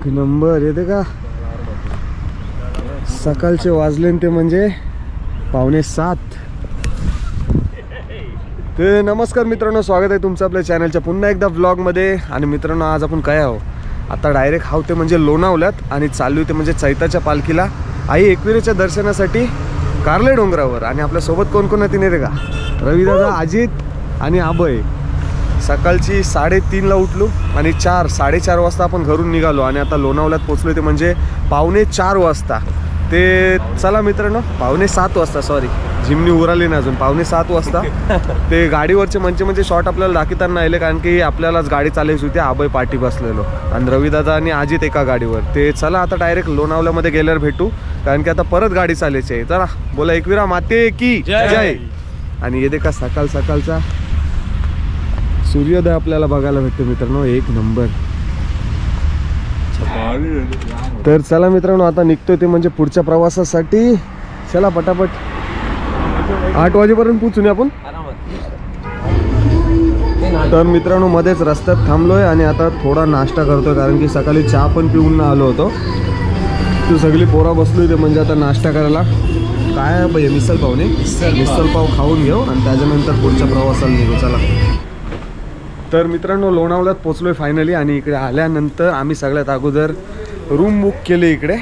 एक नंबर येते का? सकाळचे वाजले ते म्हणजे पावणे सात. ते नमस्कार मित्रांनो स्वागत आहे तुमचं आपल्या चॅनलच्या पुन्हा एकदा व्लॉगमध्ये आणि मित्रांनो आज आपण काय आहो आता डायरेक्ट हाव ते म्हणजे लोणावल्यात आणि चालू ते म्हणजे चैताच्या पालखीला. आई एकविरेच्या दर्शनासाठी कारले डोंगरावर. आणि आपल्यासोबत कोण कोण तिने रे का? रविदादा अजित आणि आबय सकाळची साडेतीनला उठलो आणि चार साडेचार वाजता आपण घरून निघालो आणि आता लोणावल्यात पोचलो ते म्हणजे पावणे चार वाजता. ते चला मित्रांनो पावणे सात वाजता सॉरी जिमनी उराली ना अजून पावणे सात वाजता. ते गाडीवरचे म्हणजे म्हणजे शॉट आपल्याला दाखवताना आले कारण की आपल्यालाच गाडी चालायची होती आबय पाठी बसलेलो. आणि रविदादा आणि अजित एका गाडीवर. ते चला आता डायरेक्ट लोणावल्यामध्ये गेल्यावर भेटू कारण की आता परत गाडी चालायची आहे. चला बोला एकविरा माते की. जय. आणि येते का सकाळ सकाळचा सूर्योदय आपल्याला बघायला भेटतो मित्रांनो एक नंबर. तर चला मित्रांनो आता निघतोय ते म्हणजे पुढच्या प्रवासासाठी. चला पटापट. आठ वाजेपर्यंत पोचून आपण? तर मित्रांनो मध्येच रस्त्यात थांबलोय आणि आता थोडा नाश्ता करतोय कारण की सकाळी चहा पण पिऊन ना आलो होतो. तू सगळी पोरा बसलोय ते म्हणजे आता नाश्ता करायला. काय आहे भैया मिसल पावने मिसल पाव खाऊन घेऊ आणि त्याच्यानंतर पुढच्या प्रवासाला निघू. चला. तर मित्रांनो लोणावळ्यात पोचलोय फायनली आणि इकडे आल्यानंतर आम्ही सगळ्यात अगोदर रूम बुक केली इकडे.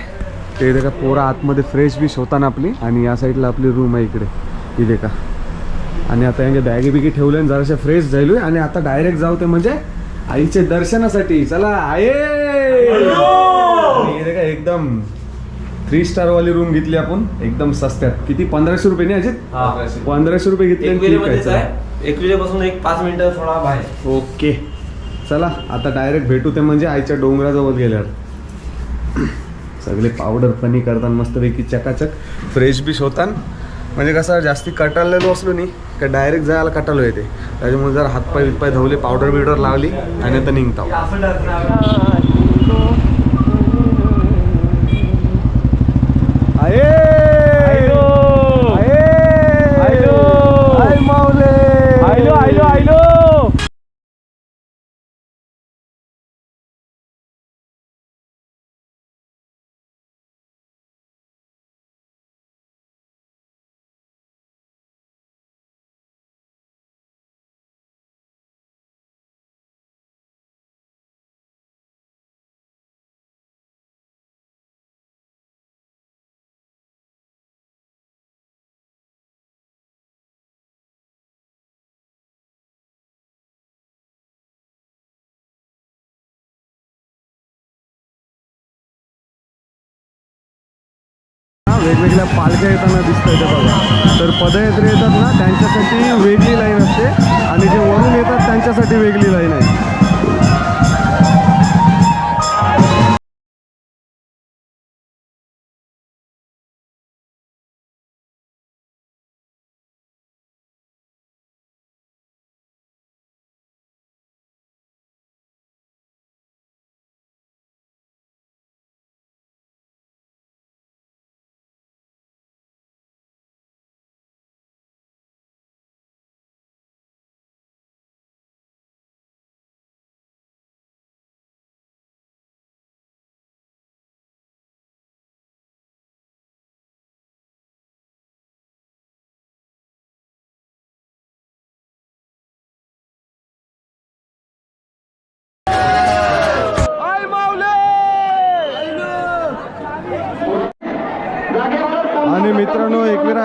ते इथे का पोरा आतमध्ये फ्रेश बिश होता ना आपली आणि या साईडला आपली रूम आहे इकडे. इथे का आणि आता यांच्या बॅगी बिगी ठेवले आणि जराशा फ्रेश जायलोय आणि आता डायरेक्ट जाऊ ते म्हणजे आईचे दर्शनासाठी. चला का एकदम थ्री स्टार वाली रूम घेतली आपण एकदम सस्त्यात. किती? पंधराशे रुपये नाही अजित पंधराशे. रुपये घेतले आणि ठीक आहे, चला. एक पाच मिनिटं थोडा बाहेर. ओके. चला आता डायरेक्ट भेटू ते म्हणजे आईच्या डोंगराजवळ गेल्यावर. सगळे पावडर फनी करताना मस्तपैकी चकाचक. फ्रेश बिश होतान. म्हणजे कसं जास्ती कटाळलेलो असलो नाही का डायरेक्ट जायला कटालो येते त्याच्यामुळे जर हातपाय बितपाय धवले पावडर बिवडर लावली आणि आता निघता वेगवेगळ्या पालख्या येताना दिसत ते बघा. तर पदयात्रे येतात ना त्यांच्यासाठी वेगळी लाईन असते. आणि जे वरून येतात त्यांच्यासाठी वेगळी लाईन आहे.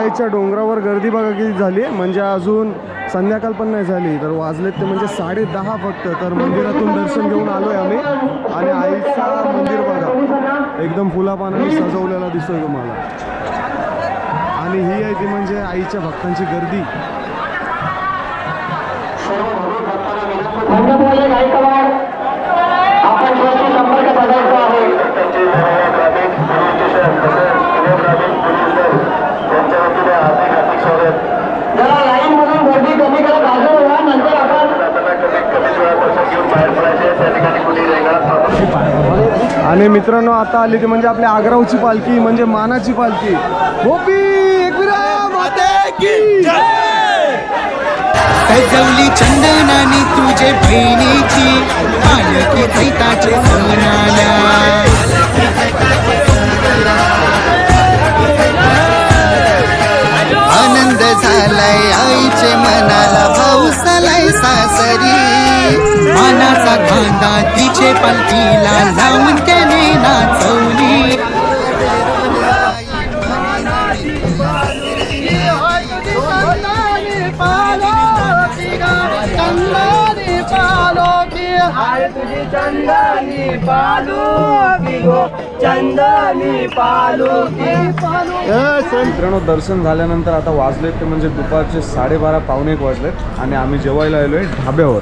मित्रांनो आईच्या डोंगरावर गर्दी बघा किती झाली म्हणजे अजून संध्याकाळ पण नाही झाली. तर वाजलेत ते म्हणजे साडे दहा फक्त. तर मंदिरातून दर्शन घेऊन आलोय आम्ही. आणि आईचा मंदिर बघा. एकदम फुलापानाने सजवलेला दिसतोय तुम्हाला. आणि ही आहे ती म्हणजे आईच्या भक्तांची गर्दी. आणि मित्रांनो आता आली ती म्हणजे आपल्या आग्रावची पालखी म्हणजे मानाची पालखी. गोपी सजवली चंदनानी तुझे बहिणीची पालखी सैताचे आनंद झालाय आईचे मनाला भाऊसालाय सासरी. मानाचा खांदा तिचे पालखीला मित्रांनो दर्शन झाल्यानंतर आता वाजलेत ते म्हणजे दुपारचे साडेबारा पावणे एक वाजलेत. आणि आम्ही जेवायला आलो आहे ढाब्यावर.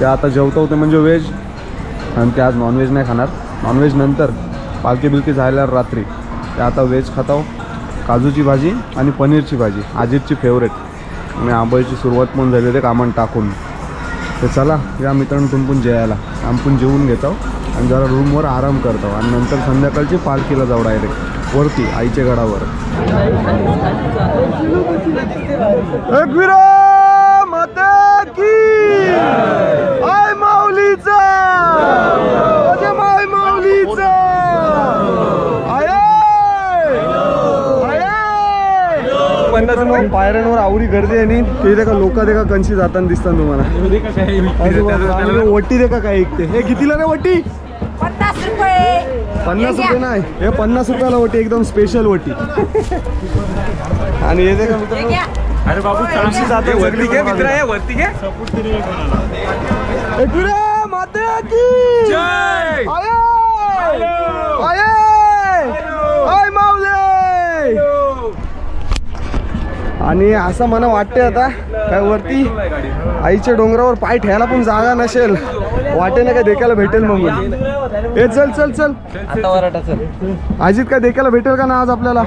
ते आता जेवतो ते म्हणजे व्हेज. आणि ते आज नॉनव्हेज नाही खाणार. नॉनव्हेज नंतर पालखी बिलकी झाल्यावर रात्री. ते आता व्हेज खाताव. काजूची भाजी आणि पनीरची भाजी. आजीतची फेवरेट आणि आंबोळीची सुरुवात पण झाली होती कामण टाकून. तर चला या मित्रांनो तुमपून जेवायला. आमपून जेवून घेतो आणि जरा रूमवर आराम करतो. आणि नंतर संध्याकाळची पालखीला जाऊ डायरेक्ट वरती आईच्या गडावर एकविरा माता की आय माऊलीचा अजय माय माऊलीचा आये पायऱ्यांवर आवडी गर्दी आहे नी ते दे का लोक दे का कंशी जाताना दिसतात तुम्हाला. आणि वट्टी दे का काय ऐकते हे कितीला रे वट्टी? पन्नास रुपये. पन्नास रुपये नाही हे पन्नास रुपयाला वटी एकदम स्पेशल वटी आणि हे दे का मित्रांनो अरे बाबू कंशी जाते वरती घे मित्र आहे वरती घे. माता की जय! आये! आये! आय! माऊले! आणि असं मला वाटते आता काय वरती आईच्या डोंगरावर पाय ठेवायला पण जागा नसेल. वाटेने काय देखायला भेटेल मग. ए चल चल चल. अजित काय देखायला भेटेल का ना आज आपल्याला?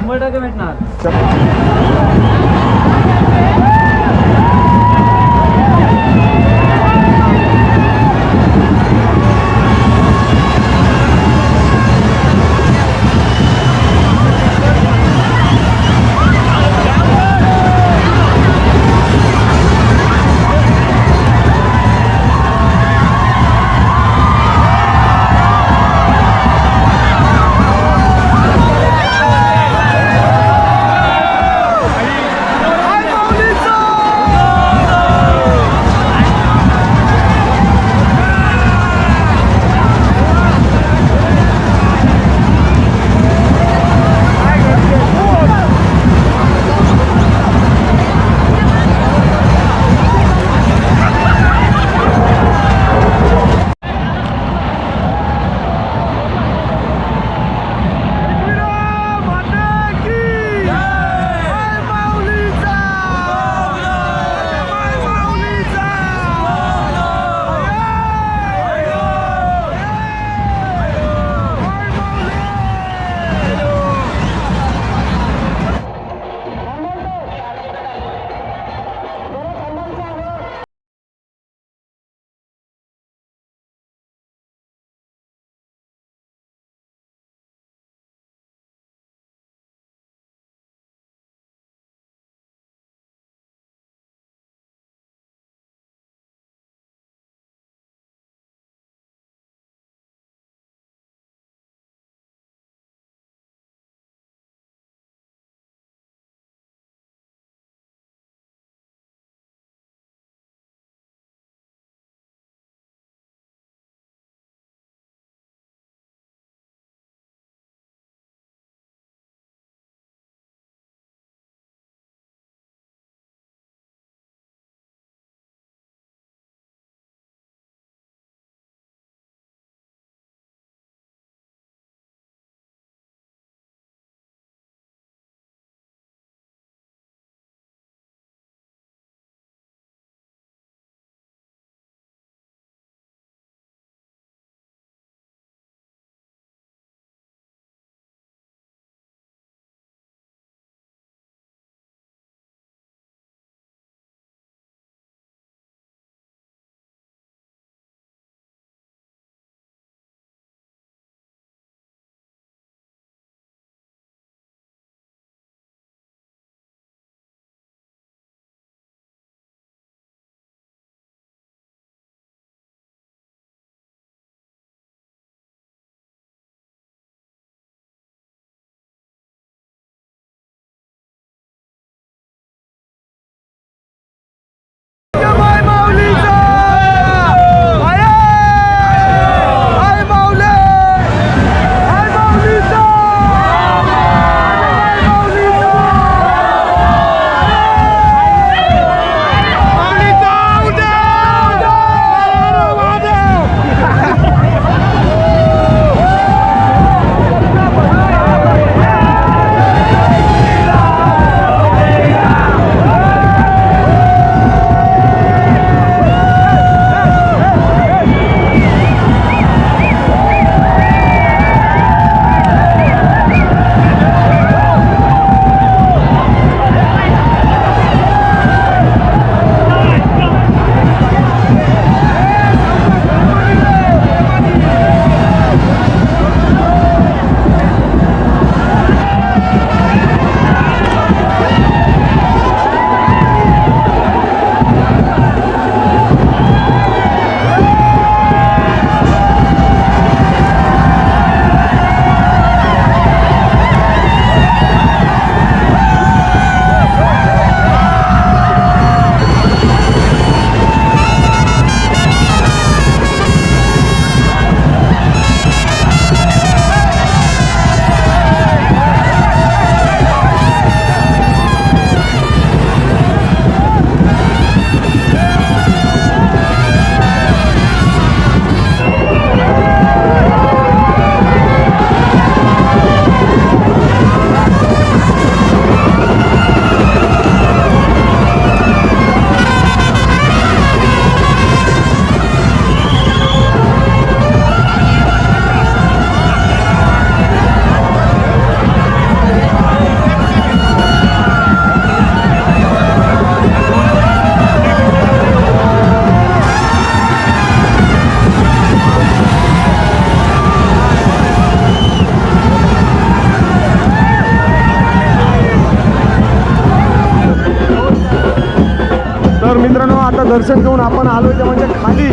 भेटणार दर्शन घेऊन आपण आलो ते म्हणजे खाली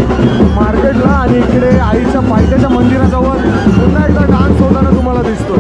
मार्केटला आणि इकडे आईच्या पायथ्याच्या मंदिराजवळ. पुन्हा एकदा डान्स होताना तुम्हाला दिसतो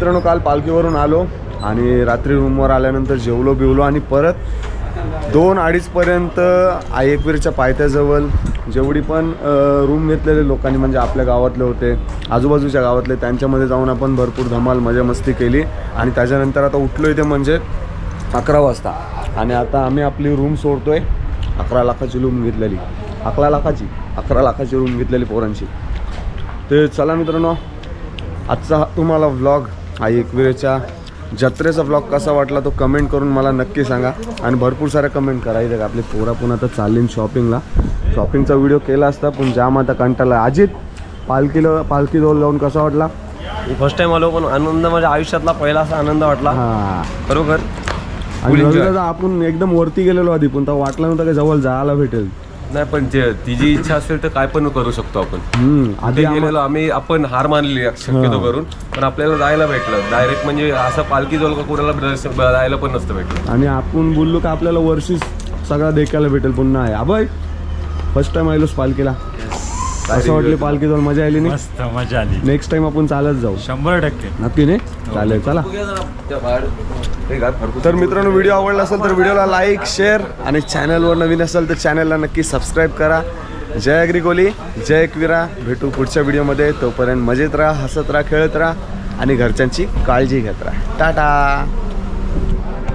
मित्रांनो काल पालखीवरून आलो आणि रात्री रूमवर आल्यानंतर जेवलो बिवलो आणि परत दोन अडीचपर्यंत आई पायथ्याजवळ जेवढी पण रूम घेतलेले लोकांनी म्हणजे आपल्या गावातले होते आजूबाजूच्या गावातले त्यांच्यामध्ये जाऊन आपण भरपूर धमाल मजा मस्ती केली आणि त्याच्यानंतर आता उठलो इथे म्हणजे अकरा वाजता. आणि आता आम्ही आपली रूम सोडतोय अकरा लाखाची रूम घेतलेली. अकरा लाखाची अकरा लाखाची रूम घेतलेली पोरांची. ते चला मित्रांनो आजचा तुम्हाला व्लॉग आई एकविरेच्या जत्रेचा व्लॉग कसा वाटला तो कमेंट करून मला नक्की सांगा. आणि भरपूर साऱ्या कमेंट करा. इथे आपली पोरा पण आता चाललीन शॉपिंगला शॉपिंगचा व्हिडिओ केला असता पण जाम आता कंटाळा अजित पालखीला पालखी जवळ जाऊन कसा वाटला? फर्स्ट टाइम आलो पण आनंद माझ्या आयुष्यातला पहिला असा आनंद वाटला. हां. खरोखर आणि आपण एकदम वरती गेलेलो आधी पण तेव्हा वाटलं नव्हतं की जवळ जायला भेटेल. नाही पण जे तिची इच्छा असेल तर काय पण करू शकतो आपण. हम्म, आधी आम्हा- गेलेलो आम्ही आपण हार मानली शक्यतो. करून. पण आपल्याला जायला भेटलं. डायरेक्ट म्हणजे असं पालखी जवळ का कोणाला दर्शन- जायला पण नसतं भेटलं. आणि आपण बोललो की आपल्याला वर्षीच सगळा देखायला भेटेल पुन्हा आहे. अभय फर्स्ट टाइम आलोस पालखीला. असं वाटली पालखी जाऊन मजा आली नाही? मस्त मजा आली. नेक्स्ट टाइम आपण चालत जाऊ. शंभर टक्के. नक्की नाही? चालेल चला. तर मित्रांनो व्हिडिओ आवडला असेल तर व्हिडिओला लाईक शेअर आणि चॅनलवर नवीन असेल तर चॅनलला नक्की सबस्क्राईब करा. जय अग्रिकोली जय एकविरा. भेटू पुढच्या व्हिडिओमध्ये. तोपर्यंत मजेत राहा हसत राहा खेळत राहा आणि घरच्यांची काळजी घेत राहा. टाटा!